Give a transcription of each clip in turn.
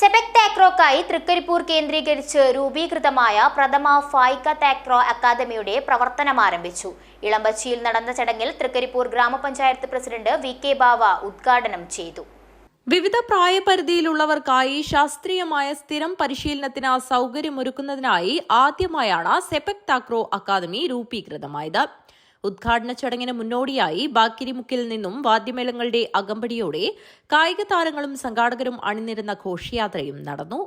സെപെക് താക്രോക്കായി തൃക്കരിപ്പൂർ കേന്ദ്രീകരിച്ച് രൂപീകൃതമായ പ്രഥമ ഫായ്ക താക്രോ അക്കാദമിയുടെ പ്രവർത്തനം ആരംഭിച്ചു. ഇളമ്പച്ചിയിൽ നടന്ന ചടങ്ങിൽ തൃക്കരിപ്പൂർ ഗ്രാമപഞ്ചായത്ത് പ്രസിഡന്റ് വി കെ ബാവ ഉദ്ഘാടനം ചെയ്തു. വിവിധ പ്രായപരിധിയിലുള്ളവർക്കായി ശാസ്ത്രീയമായ സ്ഥിരം പരിശീലനത്തിന് സൗകര്യമൊരുക്കുന്നതിനായി ആദ്യമായാണ് സെപക് താക്രോ അക്കാദമി രൂപീകൃതമായത്. ഉദ്ഘാടന ചടങ്ങിന് മുന്നോടിയായി ബാക്കിരിമുക്കിൽ നിന്നും വാദ്യമേളങ്ങളുടെ അകമ്പടിയോടെ കായിക താരങ്ങളും സംഘാടകരും അണിനിരുന്ന ഘോഷയാത്രയും നടന്നു.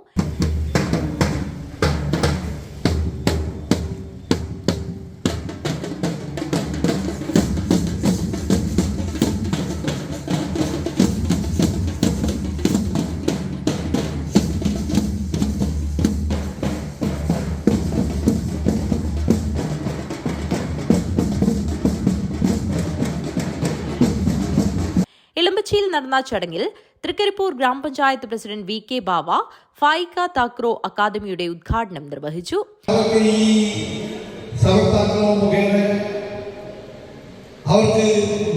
ഇളമ്പച്ചിയിൽ നടന്ന ചടങ്ങിൽ Thrikaripur grama panchayat president V K Bava Faika takraw അക്കാദമിയുടെ ഉദ്ഘാടനം നിർവഹിച്ചു. അവർക്ക്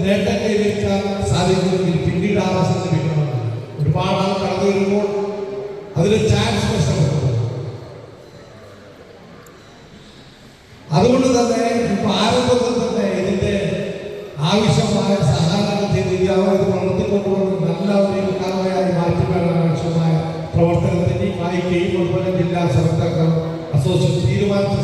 നേട്ടം കൈവരിക്കാൻ സാധിക്കുമെങ്കിൽ പിന്നീട് ആ അവസരം ലഭിക്കണം ഒരുപാട് ആൾ കടന്നു വരുമ്പോൾ അതിന് ചാൻസ് നഷ്ടപ്പെട്ടു അതുകൊണ്ട് തന്നെ ഇപ്പൊ ആരംഭത്തിൽ തന്നെ ഇതിന്റെ ആവശ്യമായ സഹായങ്ങൾ വായിക്കുകയും അതുപോലെ ജില്ലാ സമർത്താക്രം അസോസിയേഷൻ തീരുമാനിച്ച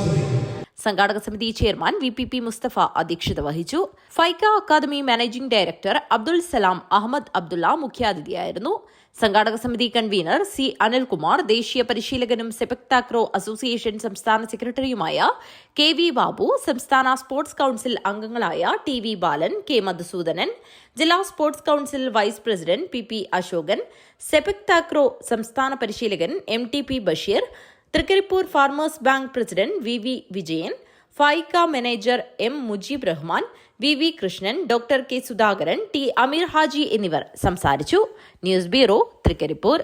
സംഘാടക സമിതി chairman V P P Mustafa അധ്യക്ഷത വഹിച്ചു. Faika academy managing director Abdul Salam Ahmed Abdulla മുഖ്യാതിഥിയായിരുന്നു. സംഘാടക സമിതി കൺവീനർ സി അനിൽകുമാർ ദേശീയ പരിശീലകനും സെപക് താക്രോ അസോസിയേഷൻ സംസ്ഥാന സെക്രട്ടറിയുമായ കെ വി ബാബു സംസ്ഥാന സ്പോർട്സ് കൌൺസിൽ അംഗങ്ങളായ T V Balan K Madhusoodanan ജില്ലാ sports council vice president P P Asokan sepak takraw സംസ്ഥാന പരിശീലകൻ M T P Basheer Thrikaripur farmers bank president V V Vijayan Faika manager M Mujeeb Rahman V V Krishnan doctor K Sudhakaran T Ameer Haji എന്നിവർ സംസാരിച്ചു. News bureau Thrikaripur.